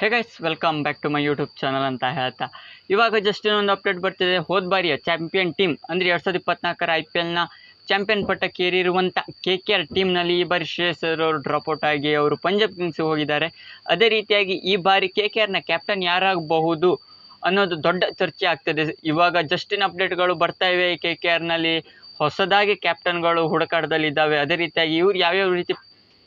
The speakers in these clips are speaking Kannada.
Hey guys welcome back to my YouTube channel ಅಂತ ಹೇಳ್ತಾ. ಇವಾಗ ಜಸ್ಟ್ ಇನ್ನೊಂದು ಅಪ್ಡೇಟ್ ಬರ್ತಿದೆ. ಹೋದ ಬಾರಿಯ ಚಾಂಪಿಯನ್ ಟೀಮ್ ಅಂದರೆ ಎರಡು ಸಾವಿರದ ಇಪ್ಪತ್ನಾಲ್ಕರ ಐ ಪಿ ಎಲ್ನ ಚಾಂಪಿಯನ್ ಪಟ್ಟಕ್ಕೇರಿರುವಂಥ ಕೆ ಕೆ ಆರ್ ಟೀಮ್ನಲ್ಲಿ ಈ ಬಾರಿ ಶ್ರೇಯಸ್ ಅವರು ಡ್ರಾಪ್ಔಟ್ ಆಗಿ ಅವರು ಪಂಜಾಬ್ ಕಿಂಗ್ಸ್ಗೆ ಹೋಗಿದ್ದಾರೆ. ಅದೇ ರೀತಿಯಾಗಿ ಈ ಬಾರಿ ಕೆ ಕೆ ಆರ್ನ ಕ್ಯಾಪ್ಟನ್ ಯಾರಾಗಬಹುದು ಅನ್ನೋದು ದೊಡ್ಡ ಚರ್ಚೆ ಆಗ್ತದೆ. ಇವಾಗ ಜಸ್ಟಿನ್ ಅಪ್ಡೇಟ್ಗಳು ಬರ್ತಾ ಇವೆ ಕೆ ಕೆ ಆರ್ನಲ್ಲಿ ಹೊಸದಾಗಿ ಕ್ಯಾಪ್ಟನ್ಗಳು ಹುಡುಕಾಟದಲ್ಲಿದ್ದಾವೆ. ಅದೇ ರೀತಿಯಾಗಿ ಇವ್ರು ಯಾವ್ಯಾವ ರೀತಿ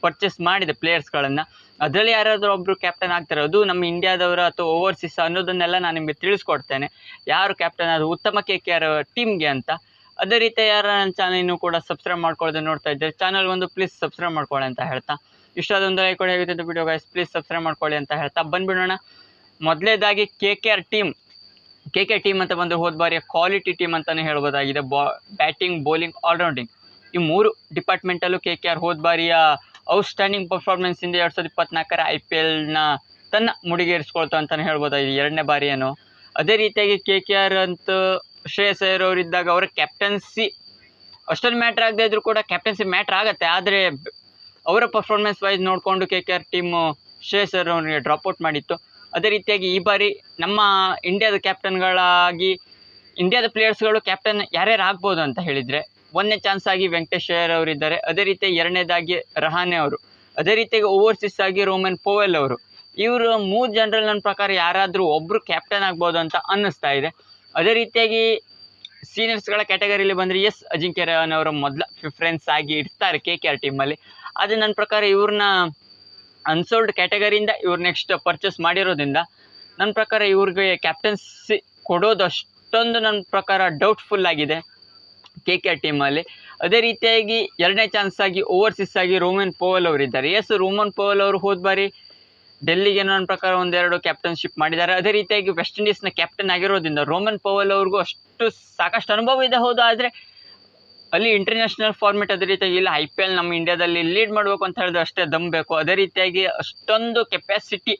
ಪರ್ಚೇಸ್ ಮಾಡಿದೆ ಪ್ಲೇಯರ್ಸ್ಗಳನ್ನು ಅದರಲ್ಲಿ ಯಾರಾದರೂ ಒಬ್ಬರು ಕ್ಯಾಪ್ಟನ್ ಆಗ್ತಾರೆ ಅದು ನಮ್ಮ ಇಂಡಿಯಾದವರ ಅಥವಾ ಓವರ್ಸೀಸ್ ಅನ್ನೋದನ್ನೆಲ್ಲ ನಾನು ನಿಮಗೆ ತಿಳಿಸ್ಕೊಡ್ತೇನೆ. ಯಾರು ಕ್ಯಾಪ್ಟನ್ ಅದು ಉತ್ತಮ ಕೆ ಕೆ ಆರ್ ಟೀಮ್ಗೆ ಅಂತ. ಅದೇ ರೀತಿ ಯಾರು ನನ್ನ ಚಾನಲ್ ಕೂಡ ಸಬ್ಸ್ಕ್ರೈಬ್ ಮಾಡ್ಕೊಳ್ಳೋದು ನೋಡ್ತಾ ಇದ್ದಾರೆ ಚಾನಲ್ ಒಂದು ಪ್ಲೀಸ್ ಸಬ್ಸ್ಕ್ರೈಬ್ ಮಾಡ್ಕೊಳ್ಳಿ ಅಂತ ಹೇಳ್ತಾ. ಇಷ್ಟಾದೊಂದು ಲೈಕ್ ಕೊಡಿ ಹೇಗಿದೆ ವಿಡಿಯೋ ಗೈಸ್ ಪ್ಲೀಸ್ ಸಬ್ಸ್ಕ್ರೈಬ್ ಮಾಡ್ಕೊಳ್ಳಿ ಅಂತ ಹೇಳ್ತಾ. ಬಂದ್ಬಿಡೋಣ. ಮೊದಲೇದಾಗಿ K K R team K K team ಅಂತ ಬಂದರೆ ಹೋದ ಬಾರಿಯ ಕ್ವಾಲಿಟಿ ಟೀಮ್ ಅಂತಲೇ ಹೇಳ್ಬೋದಾಗಿದೆ. ಬಾ ಬ್ಯಾಟಿಂಗ್ ಬೌಲಿಂಗ್ ಆಲ್ರೌಂಡಿಂಗ್ ಈ ಮೂರು ಡಿಪಾರ್ಟ್ಮೆಂಟಲ್ಲೂ ಕೆ ಕೆ ಆರ್ ಹೋದ ಬಾರಿಯ ಔಟ್ಸ್ಟ್ಯಾಂಡಿಂಗ್ ಪರ್ಫಾರ್ಮೆನ್ಸಿಂದ ಎರಡು ಸಾವಿರದ ಇಪ್ಪತ್ನಾಲ್ಕರ ಐ ಪಿ ಎಲ್ನ ತನ್ನ ಮುಡಿಗೇರಿಸ್ಕೊಳ್ತಾ ಅಂತಲೇ ಹೇಳ್ಬೋದಾಗಿದೆ ಎರಡನೇ ಬಾರಿಯೇನು ಅದೇ ರೀತಿಯಾಗಿ ಕೆ ಕೆ ಆರ್ ಅಂತ ಶ್ರೇಯಸ್ ಅಯ್ಯರ್ ಅವರಿದ್ದಾಗ ಅವರ ಕ್ಯಾಪ್ಟನ್ಸಿ ಅಷ್ಟೊಂದು ಮ್ಯಾಟ್ರ್ ಆಗದೇ ಇದ್ರೂ ಕೂಡ ಕ್ಯಾಪ್ಟನ್ಸಿ ಮ್ಯಾಟ್ರ್ ಆಗುತ್ತೆ. ಆದರೆ ಅವರ ಪರ್ಫಾರ್ಮೆನ್ಸ್ ವೈಸ್ ನೋಡಿಕೊಂಡು K K R team Shreyas Iyer ಅವರಿಗೆ ಡ್ರಾಪ್ಔಟ್ ಮಾಡಿತ್ತು. ಅದೇ ರೀತಿಯಾಗಿ ಈ ಬಾರಿ ನಮ್ಮ ಇಂಡಿಯಾದ ಕ್ಯಾಪ್ಟನ್ಗಳಾಗಿ ಇಂಡಿಯಾದ ಪ್ಲೇಯರ್ಸ್ಗಳು ಕ್ಯಾಪ್ಟನ್ ಯಾರ್ಯಾರು ಆಗ್ಬೋದು ಅಂತ ಹೇಳಿದರೆ ಒಂದನೇ ಚಾನ್ಸ್ ಆಗಿ ವೆಂಕಟೇಶ್ ಅಯ್ಯರ್ ಅವರಿದ್ದಾರೆ ಅದೇ ರೀತಿ ಎರಡನೇದಾಗಿ ರಹಾನೆ ಅವರು. ಅದೇ ರೀತಿಯಾಗಿ ಓವರ್ಸೀಸ್ ಆಗಿ ರೋಮನ್ ಪೋವೆಲ್ ಅವರು. ಇವರು ಮೂರು ಜನರಲ್ ನನ್ನ ಪ್ರಕಾರ ಯಾರಾದರೂ ಒಬ್ಬರು ಕ್ಯಾಪ್ಟನ್ ಆಗ್ಬೋದು ಅಂತ ಅನ್ನಿಸ್ತಾ ಇದೆ. ಅದೇ ರೀತಿಯಾಗಿ ಸೀನಿಯರ್ಸ್ಗಳ ಕ್ಯಾಟಗರಿಲಿ ಬಂದರೆ ಎಸ್ ಅಜಿಂಕ್ಯ ರಹಾನೆ ಅವರು ಮೊದಲ ಪ್ರಿಫರೆನ್ಸ್ ಆಗಿ ಇಡ್ತಾರೆ ಕೆ ಕೆ ಆರ್ ಟೀಮಲ್ಲಿ ಆದರೆ ನನ್ನ ಪ್ರಕಾರ ಇವ್ರನ್ನ ಅನ್ಸೋಲ್ಡ್ ಕ್ಯಾಟಗರಿಯಿಂದ ಇವ್ರು ನೆಕ್ಸ್ಟ್ ಪರ್ಚೇಸ್ ಮಾಡಿರೋದ್ರಿಂದ ನನ್ನ ಪ್ರಕಾರ ಇವ್ರಿಗೆ ಕ್ಯಾಪ್ಟನ್ಸಿ ಕೊಡೋದು ಅಷ್ಟೊಂದು ನನ್ನ ಪ್ರಕಾರ ಡೌಟ್ಫುಲ್ ಆಗಿದೆ. ಕೆ ಕೆ ಆರ್ ಟೀಮಲ್ಲಿ ಅದೇ ರೀತಿಯಾಗಿ ಎರಡನೇ ಚಾನ್ಸ್ ಆಗಿ ಓವರ್ಸೀಸ್ ಆಗಿ ರೋಮನ್ ಪೋವಲ್ ಅವರು ಇದ್ದಾರೆ. ಎಸ್ ರೋಮನ್ ಪೋವಲ್ ಅವರು ಹೋದ ಬಾರಿ ಡೆಲ್ಲಿಗೆ ನನ್ನ ಪ್ರಕಾರ ಒಂದೆರಡು ಕ್ಯಾಪ್ಟನ್ಶಿಪ್ ಮಾಡಿದ್ದಾರೆ. ಅದೇ ರೀತಿಯಾಗಿ ವೆಸ್ಟ್ ಇಂಡೀಸ್ನ ಕ್ಯಾಪ್ಟನ್ ಆಗಿರೋದ್ರಿಂದ ರೋಮನ್ ಪೋವಲ್ ಅವ್ರಿಗೂ ಅಷ್ಟು ಸಾಕಷ್ಟು ಅನುಭವ ಇದೆ ಹೌದು. ಆದರೆ ಅಲ್ಲಿ ಇಂಟರ್ನ್ಯಾಷನಲ್ ಫಾರ್ಮೆಟ್ ಅದೇ ರೀತಿಯಾಗಿ ಇಲ್ಲ ಐ ಪಿ ಎಲ್ ನಮ್ಮ ಇಂಡಿಯಾದಲ್ಲಿ ಲೀಡ್ ಮಾಡಬೇಕು ಅಂತ ಹೇಳಿದ್ರೆ ಅಷ್ಟೇ ದಮ್ ಬೇಕು. ಅದೇ ರೀತಿಯಾಗಿ ಅಷ್ಟೊಂದು ಕೆಪಾಸಿಟಿ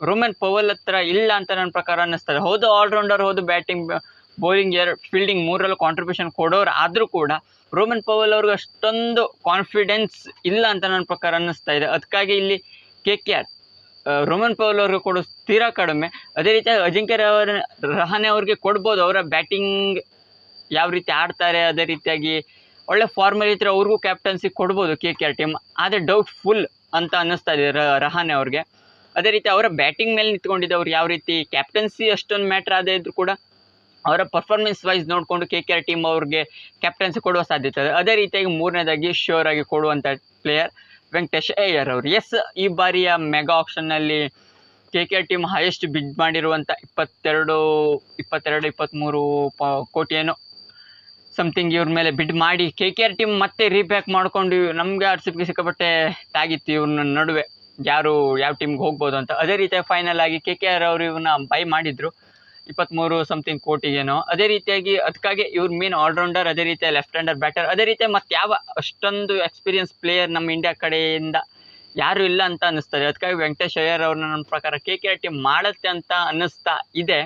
ರೋಮನ್ ಪೋವಲ್ ಹತ್ರ ಇಲ್ಲ ಅಂತ ನನ್ನ ಪ್ರಕಾರ ಅನ್ನಿಸ್ತದೆ. ಹೌದು ಆಲ್ರೌಂಡರ್ ಹೌದು ಬ್ಯಾಟಿಂಗ್ ಬೌಲಿಂಗ್ ಎರಡು ಫೀಲ್ಡಿಂಗ್ ಮೂರಲ್ಲೂ ಕಾಂಟ್ರಿಬ್ಯೂಷನ್ ಕೊಡೋರು ಆದರೂ ಕೂಡ ರೋಮನ್ ಪವಲ್ ಅವ್ರಿಗೆ ಅಷ್ಟೊಂದು ಕಾನ್ಫಿಡೆನ್ಸ್ ಇಲ್ಲ ಅಂತ ನನ್ನ ಪ್ರಕಾರ ಅನ್ನಿಸ್ತಾ ಇದೆ. ಅದಕ್ಕಾಗಿ ಇಲ್ಲಿ K K R Rovman Powell ಅವ್ರಿಗೆ ಕೊಡೋ ಸ್ಥಿರ ಕಡಿಮೆ. ಅದೇ ರೀತಿಯಾಗಿ ಅಜಿಂಕ್ಯ ಅವರ ರಹಾನೆ ಅವ್ರಿಗೆ ಕೊಡ್ಬೋದು. ಅವರ ಬ್ಯಾಟಿಂಗ್ ಯಾವ ರೀತಿ ಆಡ್ತಾರೆ, ಅದೇ ರೀತಿಯಾಗಿ ಒಳ್ಳೆ ಫಾರ್ಮಲ್ ಇದ್ದರೆ ಅವ್ರಿಗೂ ಕ್ಯಾಪ್ಟನ್ಸಿ ಕೊಡ್ಬೋದು ಕೆ ಕೆ ಆರ್ ಟೀಮ್ ಆದರೆ ಡೌಟ್ಫುಲ್ ಅಂತ ಅನ್ನಿಸ್ತಾ ಇದೆ ರಹಾನೆ ಅವ್ರಿಗೆ. ಅದೇ ರೀತಿ ಅವರ ಬ್ಯಾಟಿಂಗ್ ಮೇಲೆ ನಿಂತ್ಕೊಂಡಿದ್ದು ಅವ್ರು ಯಾವ ರೀತಿ ಕ್ಯಾಪ್ಟನ್ಸಿ ಅಷ್ಟೊಂದು ಮ್ಯಾಟ್ರ್ ಆದೇ ಇದ್ರೂ ಕೂಡ ಅವರ ಪರ್ಫಾರ್ಮೆನ್ಸ್ ವೈಸ್ ನೋಡಿಕೊಂಡು ಕೆ ಕೆ ಆರ್ ಟೀಮ್ ಅವ್ರಿಗೆ ಕ್ಯಾಪ್ಟನ್ಸಿ ಕೊಡುವ ಸಾಧ್ಯತೆ ಇದೆ. ಅದೇ ರೀತಿಯಾಗಿ ಮೂರನೇದಾಗಿ ಶ್ಯೂರ್ ಆಗಿ ಕೊಡುವಂಥ ಪ್ಲೇಯರ್ ವೆಂಕಟೇಶ್ ಅಯ್ಯರ್ ಅವರು. ಎಸ್ ಈ ಬಾರಿಯ mega ಆಪ್ಷನ್ನಲ್ಲಿ K K R team highest bid ಮಾಡಿರುವಂಥ ಇಪ್ಪತ್ತೆರಡು ಇಪ್ಪತ್ತೆರಡು ಇಪ್ಪತ್ತ್ಮೂರು ಪ, ಕೋಟಿಯನ್ನು ಸಮಥಿಂಗ್ ಇವ್ರ ಮೇಲೆ ಬಿಡ್ ಮಾಡಿ ಕೆ ಕೆ ಆರ್ ಟೀಮ್ ಮತ್ತೆ ರೀಬ್ಯಾಕ್ ಮಾಡಿಕೊಂಡು ನಮಗೆ ಆರ್ ಸಿ ಬಿಗೆ ಸಿಕ್ಕಾಪಟ್ಟೆ ತಾಗಿತ್ತು ಇವ್ರನ್ನ ನಡುವೆ. ಯಾರು, ಯಾವ ಟೀಮ್ಗೆ ಹೋಗ್ಬೋದು ಅಂತ. ಅದೇ ರೀತಿಯಾಗಿ ಫೈನಲ್ ಆಗಿ ಕೆ ಕೆ ಆರ್ ಅವರು ಇವನ್ನ ಬೈ ಮಾಡಿದ್ರು. ಇಪ್ಪತ್ತ್ಮೂರು ಸಮಥಿಂಗ್ ಕೋಟಿಗೇನೋ ಅದೇ ರೀತಿಯಾಗಿ ಅದಕ್ಕಾಗಿ ಇವ್ರ ಮೇನ್ ಆಲ್ರೌಂಡರ್ ಅದೇ ರೀತಿಯ ಲೆಫ್ಟ್ ಹ್ಯಾಂಡರ್ ಬ್ಯಾಟರ್ ಅದೇ ರೀತಿ ಮತ್ತೆ ಯಾವ ಅಷ್ಟೊಂದು ಎಕ್ಸ್ಪೀರಿಯನ್ಸ್ ಪ್ಲೇಯರ್ ನಮ್ಮ ಇಂಡಿಯಾ ಕಡೆಯಿಂದ ಯಾರು ಇಲ್ಲ ಅಂತ ಅನ್ನಿಸ್ತದೆ. ಅದಕ್ಕಾಗಿ ವೆಂಕಟೇಶ್ ಅಯ್ಯರ್ ಅವ್ರನ್ನ ನನ್ನ ಪ್ರಕಾರ ಕೆ ಕೆ ಆರ್ ಟೀಮ್ ಮಾಡುತ್ತೆ ಅಂತ ಅನ್ನಿಸ್ತಾ ಇದೆ.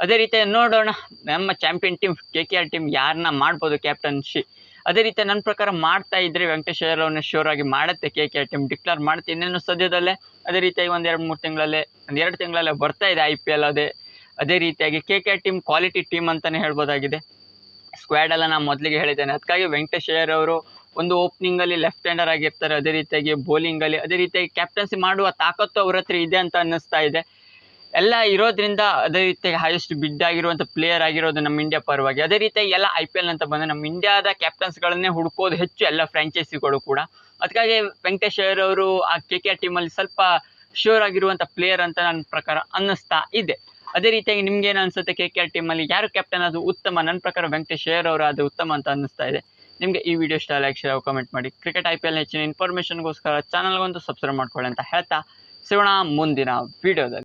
ಅದೇ ರೀತಿ ನೋಡೋಣ, ನಮ್ಮ champion team K K R team ಯಾರನ್ನ ಮಾಡ್ಬೋದು ಕ್ಯಾಪ್ಟನ್ಶಿ ಅದೇ ರೀತಿ ನನ್ನ ಪ್ರಕಾರ ಮಾಡ್ತಾ ಇದ್ರೆ ವೆಂಕಟೇಶ್ ಅಯ್ಯರ್ ಅವ್ರನ್ನ ಶ್ಯೂರ್ ಆಗಿ ಮಾಡುತ್ತೆ K K R team declare ಮಾಡುತ್ತೆ ಇನ್ನೇನು ಸದ್ಯದಲ್ಲೇ. ಅದೇ ರೀತಿಯಾಗಿ ಒಂದು ಎರಡು ಮೂರು ತಿಂಗಳಲ್ಲೇ, ಒಂದು ಎರಡು ತಿಂಗಳಲ್ಲೇ ಬರ್ತಾ ಇದೆ ಐ ಪಿ ಎಲ್ ಅದೇ. ಅದೇ ರೀತಿಯಾಗಿ K K team quality team ಅಂತಲೇ ಹೇಳ್ಬೋದಾಗಿದೆ. ಸ್ಕ್ವಾಡೆಲ್ಲ ನಾನು ಮೊದಲಿಗೆ ಹೇಳಿದ್ದೇನೆ. ಅದಕ್ಕಾಗಿ ವೆಂಕಟೇಶ್ ಅಯ್ಯರ್ ಅವರು ಒಂದು ಓಪನಿಂಗಲ್ಲಿ ಲೆಫ್ಟ್ ಹ್ಯಾಂಡರ್ ಆಗಿರ್ತಾರೆ. ಅದೇ ರೀತಿಯಾಗಿ ಬೌಲಿಂಗಲ್ಲಿ ಅದೇ ರೀತಿಯಾಗಿ ಕ್ಯಾಪ್ಟನ್ಸಿ ಮಾಡುವ ತಾಕತ್ತು ಅವ್ರ ಹತ್ರ ಇದೆ ಅಂತ ಅನ್ನಿಸ್ತಾ ಇದೆ. ಎಲ್ಲ ಇರೋದ್ರಿಂದ ಅದೇ ರೀತಿಯಾಗಿ ಹೈಯೆಸ್ಟ್ ಬಿಡ್ ಆಗಿರುವಂಥ ಪ್ಲೇಯರ್ ಆಗಿರೋದು ನಮ್ಮ ಇಂಡಿಯಾ ಪರವಾಗಿ. ಅದೇ ರೀತಿಯಾಗಿ ಎಲ್ಲ ಐ ಪಿ ಎಲ್ ಅಂತ ಬಂದರೆ ನಮ್ಮ ಇಂಡಿಯಾದ ಕ್ಯಾಪ್ಟನ್ಸ್ಗಳನ್ನೇ ಹುಡುಕೋದು ಹೆಚ್ಚು ಎಲ್ಲ ಫ್ರಾಂಚೈಸಿಗಳು ಕೂಡ. ಅದಕ್ಕಾಗಿ ವೆಂಕಟೇಶ್ ಅಯ್ಯರ್ ಅವರು ಆ ಕೆ ಕೆ ಟೀಮಲ್ಲಿ ಸ್ವಲ್ಪ ಶ್ಯೂರ್ ಆಗಿರುವಂಥ ಪ್ಲೇಯರ್ ಅಂತ ನನ್ನ ಪ್ರಕಾರ ಅನ್ನಿಸ್ತಾ ಇದೆ. ಅದೇ ರೀತಿಯಾಗಿ ನಿಮ್ಗೆ ಏನು ಅನ್ಸುತ್ತೆ ಕೆ ಕೆ ಆರ್ ಟೀಮಲ್ಲಿ ಯಾರು ಕ್ಯಾಪ್ಟನ್ ಅದು ಉತ್ತಮ? ನನ್ನ ಪ್ರಕಾರ ವೆಂಕಟೇಶ್ ಅಯ್ಯರ್ ಅವರು ಅದು ಉತ್ತಮ ಅಂತ ಅನ್ನಿಸ್ತಾ ಇದೆ. ನಿಮಗೆ ಈ ವಿಡಿಯೋ ಇಷ್ಟ ಲೈಕ್ ಶೇರ್ ಕಮೆಂಟ್ ಮಾಡಿ. ಕ್ರಿಕೆಟ್ ಐ ಪಿ ಎಲ್ ಹೆಚ್ಚಿನ ಇನ್ಫಾರ್ಮೇಷನ್ಗೋಸ್ಕರ ಚಾನಲ್ಗೊಂದು ಸಬ್ಸ್ಕ್ರೈಬ್ ಮಾಡ್ಕೊಳ್ಳಿ ಅಂತ ಹೇಳ್ತಾ ಸಿಗೋಣ ಮುಂದಿನ ವಿಡಿಯೋದಲ್ಲಿ